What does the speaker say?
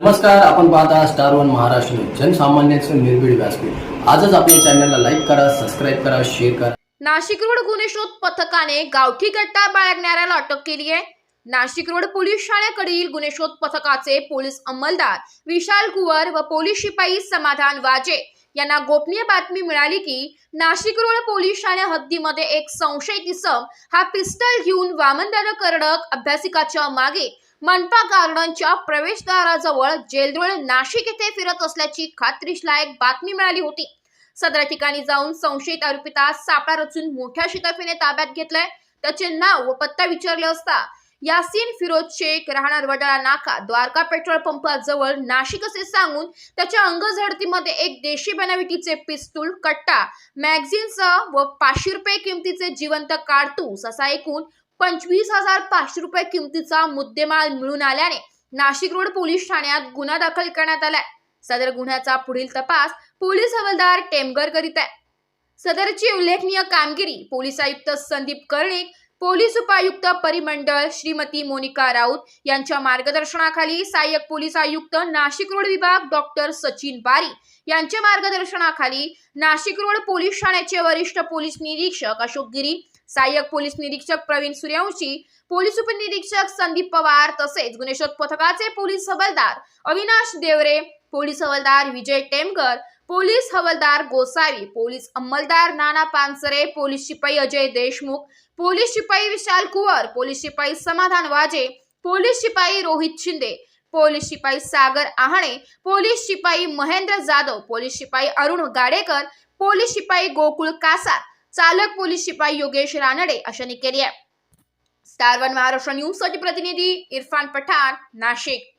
नमस्कार आपण पाहता स्टार वन महाराष्ट्र जनसामान्यांचं निर्भीड व्यासपीठ. आजच आपल्या चॅनलला लाईक करा सबस्क्राईब करा शेअर करा. नाशिक रोड गुन्हे शोध पथकाने गावठी गट्टा बाळगणाऱ्याला अटक केली आहे. नाशिक रोड पोलीस ठाण्याकडील गुन्हे शोध पथकाचे पोलीस अंमलदार विशाल कुवर व पोलीस शिपाई समाधान वाजे यांना गोपनीय बातमी मिळाली की नाशिक रोड पोलीस ठाण्या हद्दीमध्ये एक संशयित इसम हा पिस्टल घेऊन वामनदादा करडक अभ्यासिकाच्या मागे मनपा गार्डनच्या प्रवेशद्वाराजवळ जेलरोड नाशिक येथे फिरत असल्याची खात्रीलायक बातमी मिळाली होती. सदर ठिकाणी जाऊन संशयित आरोपिता सापळा रचून मोठ्या शिताफीने ताब्यात घेतलंय. त्याचे नाव व पत्ता विचारले असता यासीन फिरोज शेख राहणार वडाळा नाका द्वारका पेट्रोल पंपाजवळ नाशिक असे सांगून त्याच्या अंगझडतीमध्ये एक देशी बनावटीचे पिस्तूल कट्टा मॅगझिनसह व पाचशे रुपये किमतीचे जिवंत काडतूस असा ऐकून पंचवीस हजार पाचशे रुपये किमतीचा मुद्देमाल मिळून आल्याने नाशिक रोड पोलीस ठाण्यात गुन्हा दाखल करण्यात आलाय. सदर गुन्ह्याचा पुढील तपास पोलीस हवालदार टेमगर करीत आहे. सदरची उल्लेखनीय कामगिरी पोलीस आयुक्त संदीप कर्णिक पोलीस उपायुक्त परिमंडळ श्रीमती मोनिका राऊत यांच्या मार्गदर्शनाखाली सहाय्यक पोलीस आयुक्त नाशिक रोड विभाग डॉक्टर सचिन बारी यांच्या मार्गदर्शनाखाली नाशिक रोड पोलीस ठाण्याचे वरिष्ठ पोलीस निरीक्षक अशोक गिरी सहाय्यक पोलीस निरीक्षक प्रवीण सूर्यवंशी पोलीस उपनिरीक्षक संदीप पवार तसेच गुन्हे शोध पथकाचे पोलीस हवालदार अविनाश देवरे पोलीस हवालदार विजय टेमकर पोलीस हवालदार गोसावी पोलीस अंमलदार नाना पानसरे पोलीस शिपाई अजय देशमुख पोलीस शिपाई विशाल कुवर पोलीस शिपाई समाधान वाजे पोलीस शिपाई रोहित शिंदे पोलीस शिपाई सागर आहाणे पोलीस शिपाई महेंद्र जाधव पोलीस शिपाई अरुण गाडेकर पोलीस शिपाई गोकुळ कासार चालक पोलीस शिपाई योगेश रानडे अशांनी केली आहे. स्टार वन महाराष्ट्र न्यूजसाठी प्रतिनिधी इरफान पठाण नाशिक.